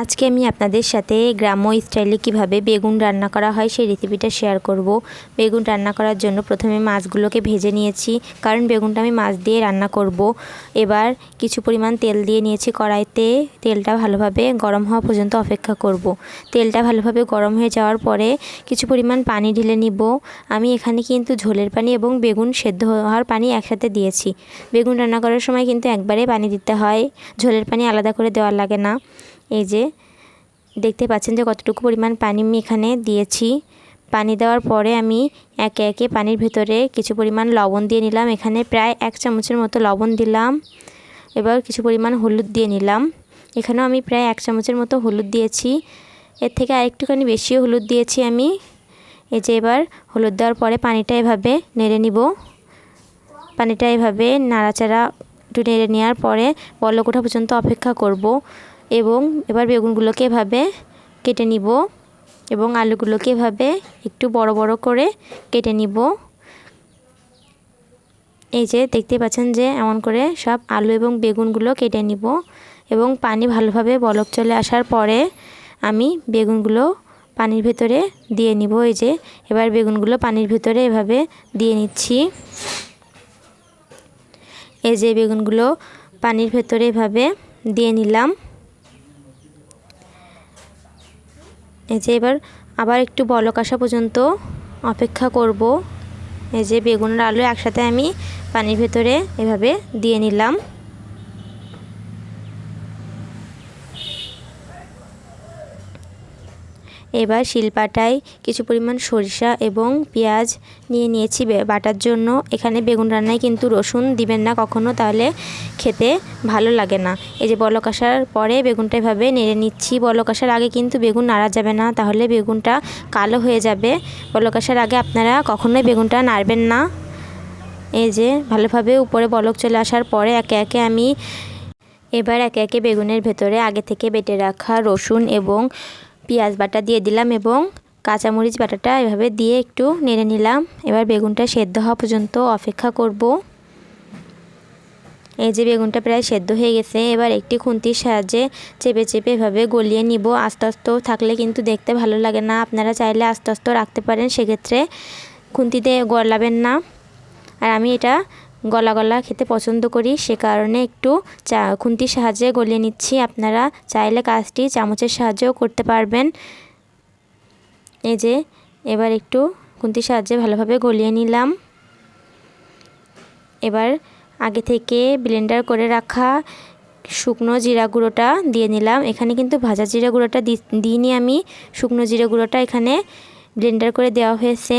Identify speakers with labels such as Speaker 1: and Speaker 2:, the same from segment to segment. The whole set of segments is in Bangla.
Speaker 1: আজকে আমি আপনাদের সাথে গ্রাম্য স্টাইলে কীভাবে বেগুন রান্না করা হয় সেই রেসিপিটা শেয়ার করব। বেগুন রান্না করার জন্য প্রথমে মাছগুলোকে ভেজে নিয়েছি, কারণ বেগুনটা আমি মাছ দিয়ে রান্না করব। এবার কিছু পরিমাণ তেল দিয়ে নিয়েছি কড়াইতে। তেলটা ভালোভাবে গরম হওয়া পর্যন্ত অপেক্ষা করব। তেলটা ভালোভাবে গরম হয়ে যাওয়ার পরে কিছু পরিমাণ পানি ঢেলে নিব। আমি এখানে কিন্তু ঝোলের পানি এবং বেগুন সেদ্ধ হওয়ার পানি একসাথে দিয়েছি। বেগুন রান্না করার সময় কিন্তু একবারে পানি দিতে হয়। ঝোলের পানি আলাদা করে দেওয়া লাগে না। এই যে দেখতে পাচ্ছেন যে কতটুকু পরিমাণ পানি আমি এখানে দিয়েছি। পানি দেওয়ার পরে আমি একে একে পানির ভেতরে কিছু পরিমাণ লবণ দিয়ে নিলাম। এখানে প্রায় এক চামচের মতো লবণ দিলাম এবার কিছু পরিমাণ হলুদ দিয়ে নিলাম। এখানেও আমি প্রায় এক চামচের মতো হলুদ দিয়েছি। এর থেকে আরেকটুখানি বেশিও হলুদ দিয়েছি আমি। এই যে এবার হলুদ দেওয়ার পরে পানিটা এভাবে নেড়ে নিব। পানিটা এভাবে নাড়াচাড়া একটু নেড়ে নেওয়ার পরে বলক ওঠা পর্যন্ত অপেক্ষা করব। এবং এবার বেগুনগুলোকে এভাবে কেটে নিব এবং আলুগুলোকে এভাবে একটু বড় বড় করে কেটে নিব। এই যে দেখতে পাচ্ছেন যে এমন করে সব আলু এবং বেগুনগুলো কেটে নিব এবং পানি ভালোভাবে বলক চলে আসার পরে আমি বেগুনগুলো পানির ভেতরে দিয়ে নিব। এই যে এবার বেগুনগুলো পানির ভেতরে এভাবে দিয়ে নিচ্ছি। এই যে বেগুনগুলো পানির ভেতরে এভাবে দিয়ে নিলাম। এই যে এবার আবার একটু বলক আসা পর্যন্ত অপেক্ষা করব। এই যে বেগুনের আলু একসাথে আমি পানির ভেতরে এভাবে দিয়ে নিলাম। এবার শিলপাটায় কিছু পরিমাণ সরিষা এবং পেঁয়াজ নিয়ে নিয়েছি বাটার জন্য। এখানে বেগুন রান্নায় কিন্তু রসুন দিবেন না কখনো, তাহলে খেতে ভালো লাগে না। এই যে বলক আসার পরে বেগুনটা এভাবে নেড়ে নিচ্ছি। বলক আসার আগে কিন্তু বেগুন নাড়া যাবে না, তাহলে বেগুনটা কালো হয়ে যাবে। বলক আসার আগে আপনারা কখনোই বেগুনটা নাড়বেন না। এই যে ভালোভাবে উপরে বলক চলে আসার পরে একে একে আমি এবার একে একে বেগুনের ভেতরে আগে থেকে বেটে রাখা রসুন এবং পেঁয়াজ বাটা দিয়ে দিলাম এবং কাঁচামরিচ বাটাটা এভাবে দিয়ে একটু নেড়ে নিলাম। এবার বেগুনটা সেদ্ধ হওয়া পর্যন্ত অপেক্ষা করব। এই যে বেগুনটা প্রায় সেদ্ধ হয়ে গেছে, এবার একটি খুন্তির সাহায্যে চেপে চেপে এভাবে গলিয়ে নিব। আস্তে আস্তে থাকলে কিন্তু দেখতে ভালো লাগে না। আপনারা চাইলে আস্তে আস্তে রাখতে পারেন, সেক্ষেত্রে খুন্তিতে গলাবেন না। আর আমি এটা গলা গলা খেতে পছন্দ করি, সে কারণে একটু চা, খুন্তির সাহায্যে গলিয়ে নিচ্ছি। আপনারা চাইলে কাজটি চামচের সাহায্যেও করতে পারবেন। এই যে, এবার একটু খুন্তির সাহায্যে ভালোভাবে গলিয়ে নিলাম। এবার আগে থেকে ব্লেন্ডার করে রাখা শুকনো জিরা গুঁড়োটা দিয়ে নিলাম। এখানে কিন্তু ভাজা জিরা গুঁড়োটা দিইনি আমি। শুকনো জিরা গুঁড়োটা এখানে ব্লেন্ডার করে দেওয়া হয়েছে।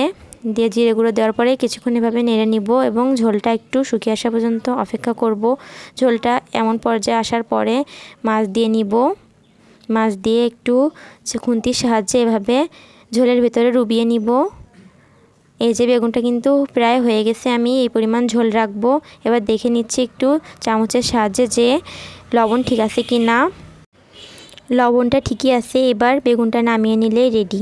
Speaker 1: দিয়ে জিরে গুঁড়ো দেওয়ার পরে কিছুক্ষণ এভাবে নেড়ে নিব এবং ঝোলটা একটু শুকিয়ে আসা পর্যন্ত অপেক্ষা করব। ঝোলটা এমন পর্যায়ে আসার পরে মাছ দিয়ে নিব। মাছ দিয়ে একটু খুন্তির সাহায্যে এভাবে ঝোলের ভেতরে ডুবিয়ে নিব। এই যে বেগুনটা কিন্তু প্রায় হয়ে গেছে, আমি এই পরিমাণ ঝোল রাখব। এবার দেখে নিচ্ছি একটু চামচের সাহায্যে যে লবণ ঠিক আছে কি না লবণটা ঠিকই আছে, এবার বেগুনটা নামিয়ে নিলে রেডি